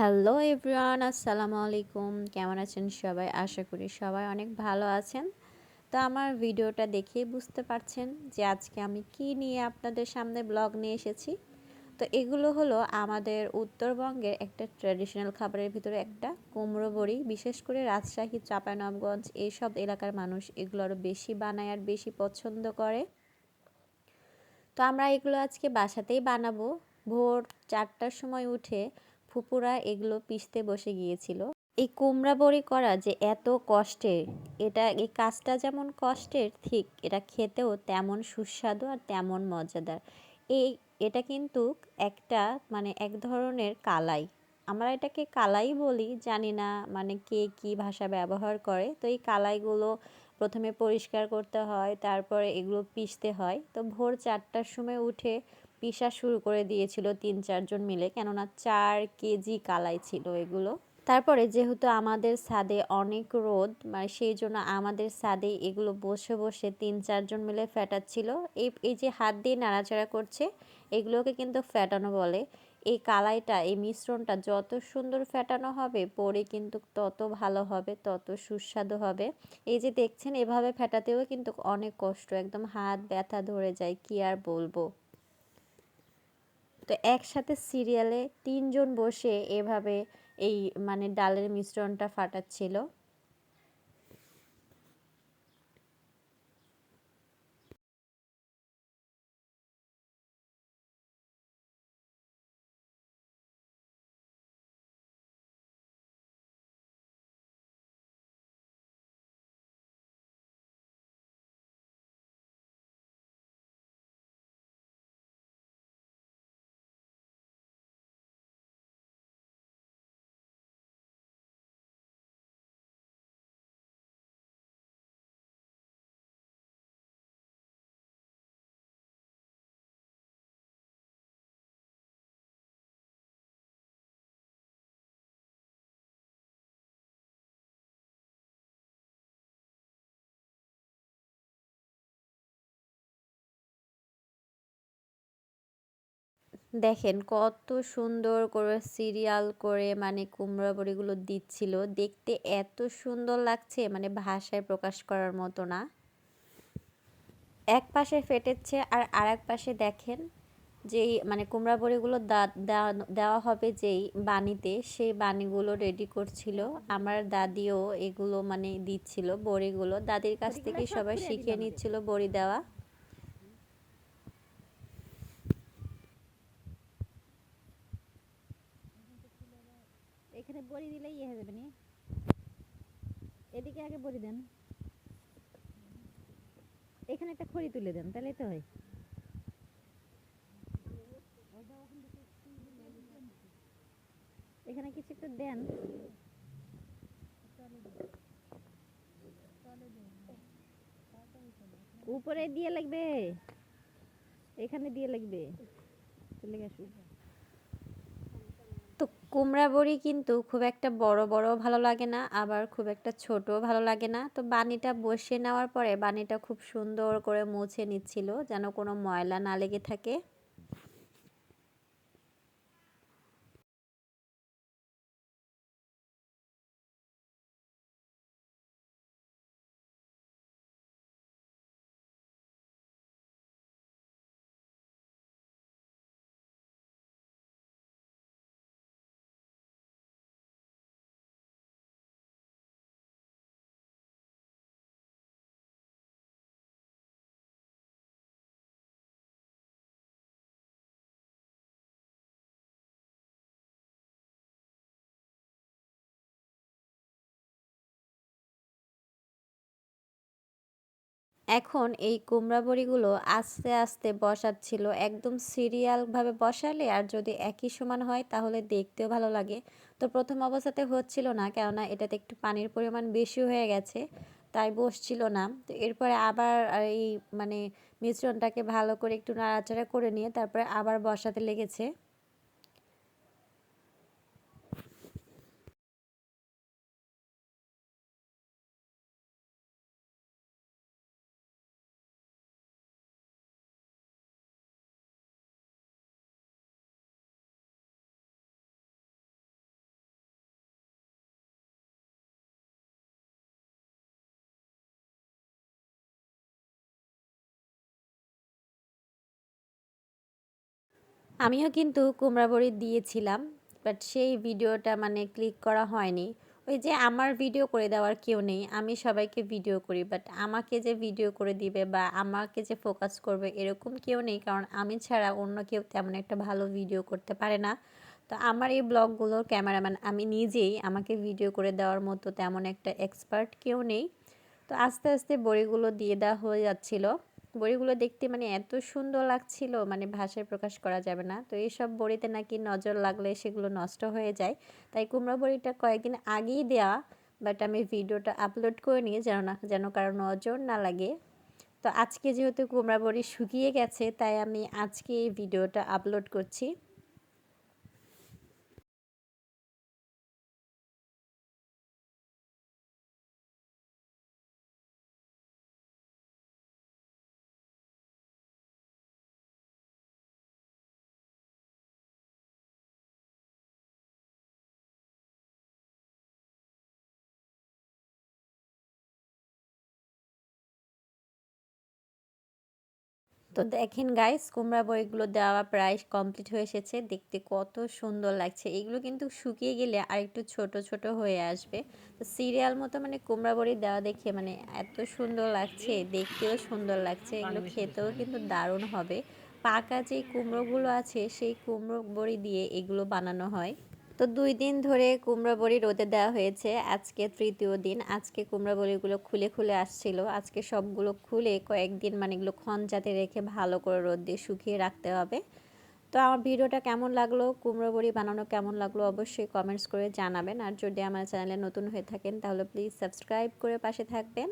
Hello everyone, আসসালামু আলাইকুম। কেমন আছেন সবাই? আশা করি সবাই অনেক ভালো আছেন। তো আমার ভিডিওটা দেখেই বুঝতে পারছেন যে আজকে আমি কি নিয়ে আপনাদের সামনে ব্লগ নিয়ে এসেছি। তো এগুলো হলো আমাদের উত্তরবঙ্গের একটা ট্র্যাডিশনাল খাবারের ভিতরে একটা কুমড়ো বড়ি, বিশেষ করে রাজশাহী চাঁপাইনবগঞ্জ এইসব এলাকার মানুষ এগুলো আরও বেশি বানায় আর বেশি পছন্দ করে। তো আমরা এগুলো আজকে বাসাতেই বানাবো। ভোর চারটার সময় উঠে ফুপুরা এগুলো পিষতে বসে গিয়েছিল। এই কুমড়া বড়ি করা যে এত কষ্টের, এটা এই কাজটা যেমন কষ্টের, ঠিক, এটা খেতেও তেমন সুস্বাদু আর তেমন মজাদার। এই, এটা কিন্তু একটা মানে এক ধরনের কালাই। আমরা এটাকে কালাই বলি, জানি না মানে কে কি ভাষা ব্যবহার করে। তো এই কালাইগুলো প্রথমে পরিষ্কার করতে হয়, তারপরে এগুলো পিষতে হয়। তো ভোর চারটার সময় উঠে পিসা শুরু করে দিয়েছিল তিন চারজন মিলে, কেননা চার কেজি কালাই ছিল এগুলো। তারপরে যেহেতু আমাদের ছাদে অনেক রোদ মানে সেই জন্য আমাদের ছাদে এগুলো বসে বসে তিন চারজন মিলে ফ্যাটাচ্ছিল এই এই যে হাত দিয়ে নাড়াচাড়া করছে, এগুলোকে কিন্তু ফ্যাটানো বলে। এই কালাইটা, এই মিশ্রণটা যত সুন্দর ফ্যাটানো হবে, পরে কিন্তু তত ভালো হবে, তত সুস্বাদু হবে। এই যে দেখছেন, এভাবে ফ্যাটাতেও কিন্তু অনেক কষ্ট, একদম হাত ব্যথা ধরে যায়, কি আর বলব। তো একসাথে সিরিয়ালে তিনজন বসে এভাবে এই মানে ডালের মিশ্রণটা ফাটাচ্ছিল। দেখেন কত সুন্দর করে সিরিয়াল করে মানে কুমড়া বড়িগুলো দিচ্ছিল। দেখতে এত সুন্দর লাগছে মানে ভাষায় প্রকাশ করার মতো না। এক পাশে ফেটেছে আর আর এক পাশে দেখেন যেই মানে কুমড়া বড়িগুলো দেওয়া হবে যেই বানিতে সেই বানিগুলো রেডি করছিল। আমার দাদিও এগুলো মানে দিচ্ছিল বড়িগুলো। দাদির কাছ থেকে সবাই শিখে নিচ্ছিল বড়ি দেওয়া। এখানে বড়ি দিলেই ইয়ে হয়ে যাবে এদিকে আগে বড়ি দেন। এখানে একটা খড়ি তুলে দেন তাহলেই তো হয়। এখানে কিছু একটু দেন। উপরে দিয়ে লাগবে। এখানে দিয়ে লাগবে। চলে গেছে। কুমড়া বড়ি কিন্তু খুব একটা বড় বড় ভালো লাগে না, আবার খুব একটা ছোট ভালো লাগে না। তো বানিটা বসিয়ে নেওয়ার পরে বানিটা খুব সুন্দর করে মুছে নিচ্ছিল, যেন কোনো ময়লা না লেগে থাকে। এখন এই কুমড়া বড়িগুলো আস্তে আস্তে বসাচ্ছিল। একদম সিরিয়ালভাবে বসালে আর যদি একই সমান হয় তাহলে দেখতেও ভালো লাগে। তো প্রথম অবস্থাতে হচ্ছিল না, কেননা এটাতে একটু পানির পরিমাণ বেশি হয়ে গেছে, তাই বসছিল না। তো এরপরে আবার এই মানে মিশ্রণটাকে ভালো করে একটু নাড়াচাড়া করে নিয়ে তারপরে আবার বসাতে লেগেছে। আমিও কিন্তু কুমড়া বড়ি দিয়েছিলাম বাট সেই ভিডিওটা মানে ক্লিক করা হয়নি। ওই যে আমার ভিডিও করে দেওয়ার কেউ নেই, আমি সবাইকে ভিডিও করি বাট আমাকে যে ভিডিও করে দিবে বা আমাকে যে ফোকাস করবে এরকম কেউ নেই, কারণ আমি ছাড়া অন্য কেউ তেমন একটা ভালো ভিডিও করতে পারে না। তো আমার এই ব্লগগুলোর ক্যামেরাম্যান আমি নিজেই আমাকে ভিডিও করে দেওয়ার মতো তেমন একটা এক্সপার্ট কেউ নেই। তো আস্তে আস্তে বড়িগুলো দিয়ে দেওয়া হয়ে যাচ্ছিল। বড়িগুলো দেখতে মানে এত সুন্দর লাগছিল মানে ভাষায় প্রকাশ করা যাবে না। তো এইসব বড়িতে নাকি নজর লাগলে সেগুলো নষ্ট হয়ে যায়। তাই কুমড়া বড়িটা কয়েকদিন আগেই দেওয়া বাট আমি ভিডিওটা আপলোড করে নিই যেন না, যেন কারও নজর না লাগে। তো আজকে যেহেতু কুমড়া বড়ি শুকিয়ে গেছে, তাই আমি আজকে এই ভিডিওটা আপলোড করছি। তো দেখেন গাইস কুমড়া বইগুলো দেওয়া প্রায় কমপ্লিট হয়ে এসেছে। দেখতে কত সুন্দর লাগছে। এগুলো কিন্তু শুকিয়ে গেলে আর একটু ছোট ছোট হয়ে আসবে। তো সিরিয়াল মতো মানে কুমড়া বড়ি দেওয়া দেখে মানে এত সুন্দর লাগছে, দেখতেও সুন্দর লাগছে। এগুলো খেতেও কিন্তু দারুণ হবে। পাকা যে কুমড়োগুলো আছে, সেই কুমড়ো বড়ি দিয়ে এগুলো বানানো হয়। তো দুই দিন ধরে কুমড়া বড়ি রোদে দেওয়া হয়েছে। আজকে তৃতীয় দিন। আজকে কুমড়া বড়িগুলো খুলে খুলে আসছিল। আজকে সবগুলো খুলে কয়েকদিন মানে এগুলো খনজাতে রেখে ভালো করে রোদ দিয়ে শুকিয়ে রাখতে হবে। তো আমার ভিডিওটা কেমন লাগল? কুমড়ো বড়ি বানানো কেমন লাগল? অবশ্যই কমেন্টস করে জানাবেন। আর যদি আমার চ্যানেলে নতুন হয়ে থাকেন, তাহলে প্লিজ সাবস্ক্রাইব করে পাশে থাকবেন।